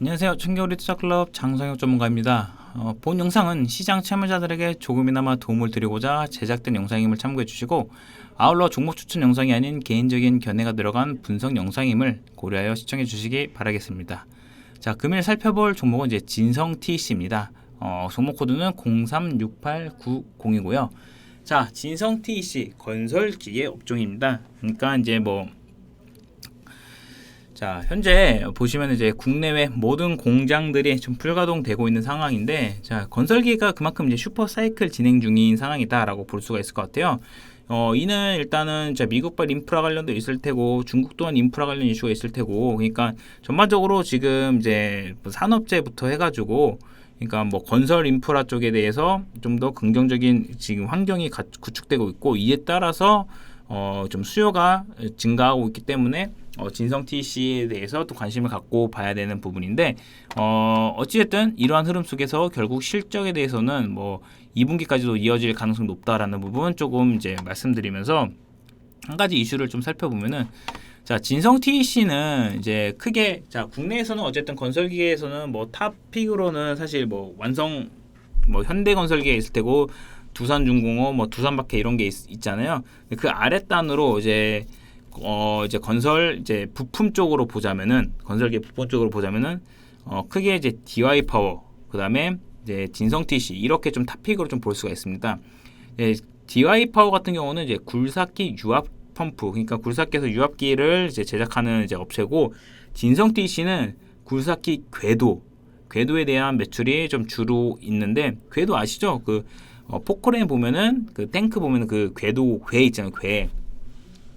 안녕하세요. 청겨울리 투자클럽 장성혁 전문가입니다. 어, 본 영상은 시장 참여자들에게 조금이나마 도움을 드리고자 제작된 영상임을 참고해 주시고 아울러 종목 추천 영상이 아닌 개인적인 견해가 들어간 분석 영상임을 고려하여 시청해 주시기 바라겠습니다. 자, 금일 살펴볼 종목은 이제 진성 TC입니다. 어, 종목 코드는 036890이고요. 자, 진성 TC 건설 기계 업종입니다. 그러니까 이제 뭐 자, 현재 보시면 이제 국내외 모든 공장들이 좀 불가동되고 있는 상황인데, 자, 건설기가 그만큼 이제 슈퍼 사이클 진행 중인 상황이다라고 볼 수가 있을 것 같아요. 어, 이는 일단은 자, 미국발 인프라 관련도 있을 테고, 중국 또한 인프라 관련 이슈가 있을 테고, 그러니까 전반적으로 지금 이제 뭐 산업재부터 해가지고, 그러니까 뭐 건설 인프라 쪽에 대해서 좀 더 긍정적인 지금 환경이 가, 구축되고 있고, 이에 따라서 어, 좀 수요가 증가하고 있기 때문에 어, 진성 TC에 대해서 또 관심을 갖고 봐야 되는 부분인데 어, 어찌됐든 이러한 흐름 속에서 결국 실적에 대해서는 뭐 2분기까지도 이어질 가능성이 높다라는 부분 조금 이제 말씀드리면서 한 가지 이슈를 좀 살펴보면은 자 진성 TC는 이제 크게 자 국내에서는 어쨌든 건설기계에서는 뭐 탑픽으로는 사실 뭐 완성 뭐 현대건설기에 있을 테고 두산중공업, 뭐 두산박해 이런 게 있, 잖아요 그 아랫단으로 이제 어 이제 건설 이제 부품 쪽으로 보자면은 건설계 부품 쪽으로 보자면은 어 크게 이제 DY 파워 그다음에 이제 진성 TC 이렇게 좀 탑픽으로 좀 볼 수가 있습니다. 예, DY 파워 같은 경우는 이제 굴삭기 유압 펌프 그러니까 굴삭기에서 유압기를 이제 제작하는 이제 업체고 진성 TC는 굴삭기 궤도 궤도에 대한 매출이 좀 주로 있는데 궤도 아시죠? 그 어, 포크레인 보면은 그 탱크 보면은 그 궤도 궤 있잖아요 궤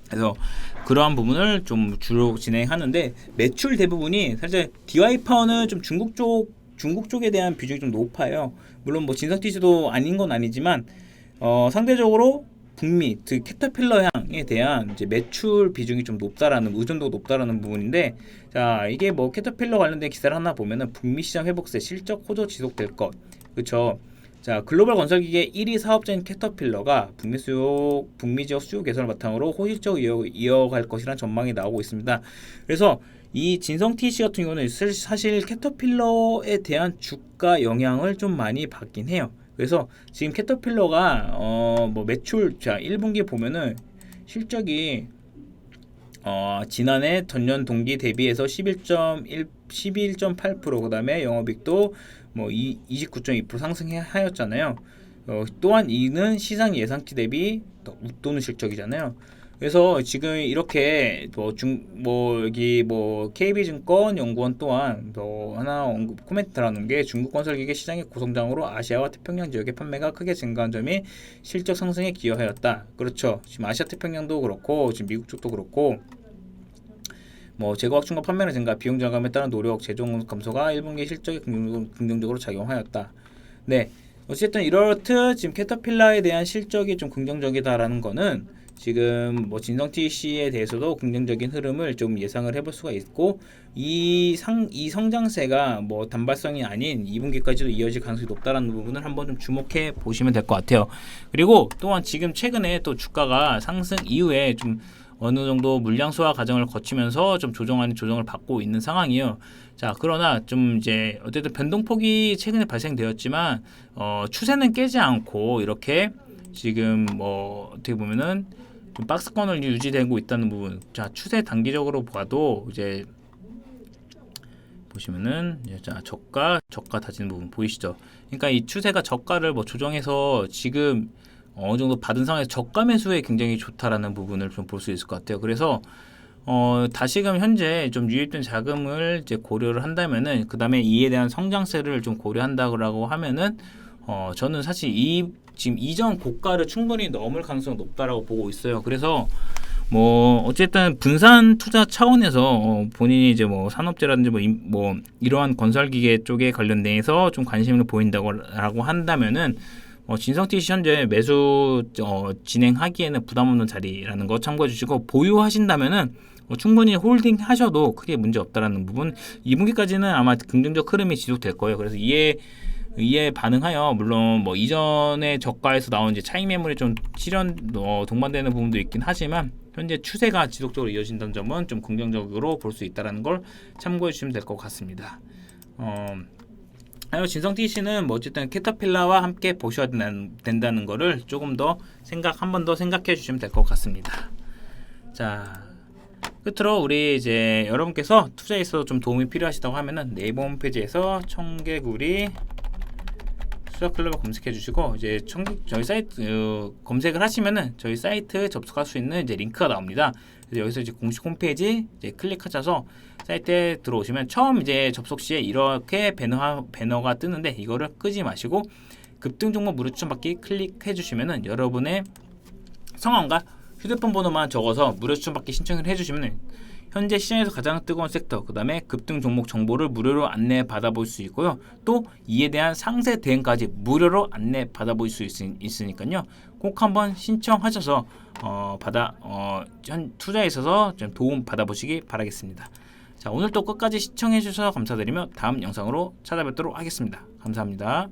그래서 그러한 부분을 좀 주로 진행하는데 매출 대부분이 사실 DY 파워는 좀 중국 쪽 중국 쪽에 대한 비중이 좀 높아요. 물론 뭐 진성티지도 아닌 건 아니지만 어, 상대적으로 북미, 즉 캐터필러 향에 대한 이제 매출 비중이 좀 높다라는 의존도가 높다라는 부분인데 자 이게 뭐 캐터필러 관련된 기사를 하나 보면은 북미 시장 회복세 실적 호조 지속될 것 그렇죠. 자, 글로벌 건설기계 1위 사업자인 캐터필러가 북미 수요, 북미 지역 수요 개선을 바탕으로 호실적 이어, 이어갈 것이라는 전망이 나오고 있습니다. 그래서 이 진성 TC 같은 경우는 사실 캐터필러에 대한 주가 영향을 좀 많이 받긴 해요. 그래서 지금 캐터필러가 어 뭐 매출 자 1분기 보면은 실적이 어 지난해 전년 동기 대비해서 11.1 11.8% 그다음에 영업이익도 뭐 29.2% 상승하였잖아요. 어, 또한 이는 시장 예상치 대비 더 웃도는 실적이잖아요. 그래서 지금 이렇게 뭐중뭐 뭐 여기 뭐 KB증권 연구원 또한 더 하나 언급 코멘트라는 게 중국 건설 기계 시장의 고성장으로 아시아와 태평양 지역의 판매가 크게 증가한 점이 실적 상승에 기여하였다. 그렇죠. 지금 아시아 태평양도 그렇고 지금 미국 쪽도 그렇고 뭐 재고 확충과 판매량 증가, 비용 절감에 따른 노력, 재정 감소가 1분기 실적에 긍정적으로 작용하였다. 네. 어쨌든 이렇듯 지금 캐터필라에 대한 실적이 좀 긍정적이다라는 거는 지금 뭐 진성티 씨에 대해서도 긍정적인 흐름을 좀 예상을 해볼 수가 있고 이 상 이 성장세가 뭐 단발성이 아닌 2분기까지도 이어질 가능성이 높다라는 부분을 한번 좀 주목해 보시면 될 것 같아요. 그리고 또한 지금 최근에 또 주가가 상승 이후에 좀 어느 정도 물량 소화 과정을 거치면서 좀 조정하는 조정을 받고 있는 상황이에요. 자, 그러나 좀 이제 어쨌든 변동폭이 최근에 발생되었지만 어, 추세는 깨지 않고 이렇게 지금 뭐 어떻게 보면은 좀 박스권을 유지되고 있다는 부분. 자, 추세 단기적으로 봐도 이제 보시면은 자 저가 저가 다지는 부분 보이시죠? 그러니까 이 추세가 저가를 뭐 조정해서 지금 어느 정도 받은 상황에서 저가 매수에 굉장히 좋다라는 부분을 좀 볼 수 있을 것 같아요. 그래서 어, 다시금 현재 좀 유입된 자금을 이제 고려를 한다면은 그 다음에 이에 대한 성장세를 좀 고려한다고 하면은 어, 저는 사실 이 지금 이전 고가를 충분히 넘을 가능성이 높다라고 보고 있어요. 그래서 뭐 어쨌든 분산 투자 차원에서 어, 본인이 이제 뭐 산업재라든지 뭐, 임, 뭐 이러한 건설 기계 쪽에 관련돼서 좀 관심을 보인다고 한다면은 어, 진성TC 현재 매수 어, 진행하기에는 부담 없는 자리라는 거 참고해 주시고 보유하신다면은 어, 충분히 홀딩 하셔도 크게 문제 없다라는 부분 2분기까지는 아마 긍정적 흐름이 지속될 거예요. 그래서 이에 이에 반응하여 물론 뭐 이전에 저가에서 나온 이제 차익 매물이 좀 실현 어, 동반되는 부분도 있긴 하지만 현재 추세가 지속적으로 이어진다는 점은 좀 긍정적으로 볼 수 있다라는 걸 참고해 주시면 될 것 같습니다. 어, 아유 진성티 씨는 뭐 어쨌든 캐터필라와 함께 보셔야 된다는 거를 조금 더 생각 한 번 더 생각해 주시면 될 것 같습니다. 자 끝으로 우리 이제 여러분께서 투자에 있어서 좀 도움이 필요하시다고 하면은 네이버 홈페이지에서 청개구리 수작 클럽을 검색해 주시고 이제 청 저희 사이트 어, 검색을 하시면은 저희 사이트 접속할 수 있는 이제 링크가 나옵니다. 그래서 여기서 이제 공식 홈페이지 이제 클릭하셔서 사이트에 들어오시면 처음 이제 접속 시에 이렇게 배너 배너가 뜨는데 이거를 끄지 마시고 급등 종목 무료 추천 받기 클릭해 주시면은 여러분의 성함과 휴대폰 번호만 적어서 무료 추천 받기 신청을 해 주시면 현재 시장에서 가장 뜨거운 섹터, 그 다음에 급등 종목 정보를 무료로 안내 받아볼 수 있고요. 또 이에 대한 상세 대응까지 무료로 안내 받아볼 수 있, 있으니까요. 꼭 한번 신청하셔서 어, 받아 어, 현 투자에 있어서 좀 도움 받아보시기 바라겠습니다. 자 오늘 또 끝까지 시청해 주셔서 감사드리며 다음 영상으로 찾아뵙도록 하겠습니다. 감사합니다.